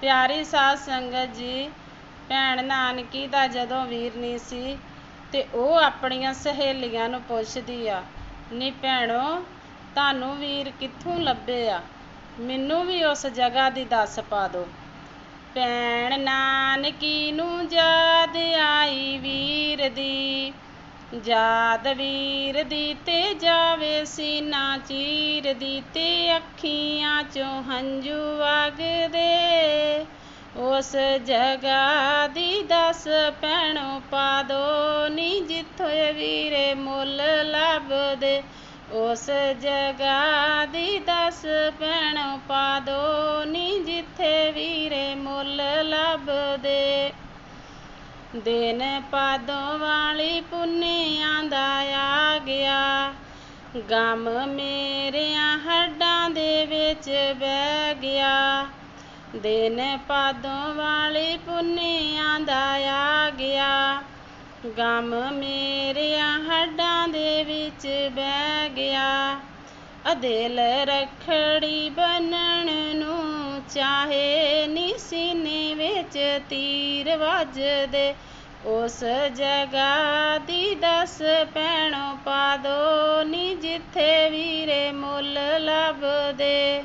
ਪਿਆਰੀ ਸਾਧ ਸੰਗਤ ਜੀ, ਭੈਣ ਨਾਨਕੀ ਦਾ ਜਦੋਂ ਵੀਰ ਨਹੀਂ ਸੀ ਤੇ ਉਹ ਆਪਣੀਆਂ ਸਹੇਲੀਆਂ ਨੂੰ ਪੁੱਛਦੀ ਆ, ਨੀ ਭੈਣੋ, ਤੁਹਾਨੂੰ ਵੀਰ ਕਿੱਥੋਂ ਲੱਭੇ ਆ? ਮੈਨੂੰ ਵੀ ਉਸ ਜਗ੍ਹਾ ਦੀ ਦੱਸ ਪਾ ਦੋ ਭੈਣ ਨਾਨਕੀ ਨੂੰ ਯਾਦ ਆਈ ਵੀਰ ਦੀ, ਯਾਦ ਵੀਰ ਦੀ ਤੇ ਜਾਵੇ ਸੀਨਾ ਚੀਰ ਦੀ ਤੇ ਅੱਖੀਆਂ ਚੋਂ ਹੰਝੂ ਵਗਦੇ ਉਸ ਜਗ੍ਹਾ ਦੀ ਦੱਸ ਭੈਣੋ ਪਾ ਦੋ ਨੀ ਜਿੱਥੇ ਵੀਰੇ ਮੁੱਲ ਲੱਭਦੇ। ਉਸ ਜਗ੍ਹਾ ਦੀ ਦਸ ਭੈਣੋ ਪਾ ਦੋ ਨੀ ਜਿੱਥੇ ਵੀਰੇ ਮੁੱਲ ਲੱਭਦੇ। ਦਿਨ ਪਾਦੋਂ ਵਾਲੀ ਪੁੰਨਿਆਂ ਦਾ ਆ ਗਿਆ। ਗਮ ਮੇਰਿਆਂ ਹੱਡਾਂ ਦੇ ਵਿੱਚ ਬਹਿ ਗਿਆ। ਦਿਨ ਪਾਦੋਂ ਵਾਲੀ ਪੁੰਨਿਆਂ ਦਾ ਆ ਗਿਆ ਗਮ ਮੇਰਿਆਂ ਹੱਡਾਂ ਦੇ ਵਿੱਚ ਬਹਿ ਗਿਆ। ਅਦਿਲ ਰਖੜੀ ਬੰਨਣ ਨੂੰ ਚਾਹੇ ਨੀ ਸੀਨੇ ਵਿੱਚ ਤੀਰ ਵੱਜਦੇ। ਉਸ ਜਗ੍ਹਾ ਦੀ ਦੱਸ ਭੈਣੋ ਪਾ ਦੋ ਨੀ ਜਿੱਥੇ ਵੀਰੇ ਮੁੱਲ ਲੱਭਦੇ।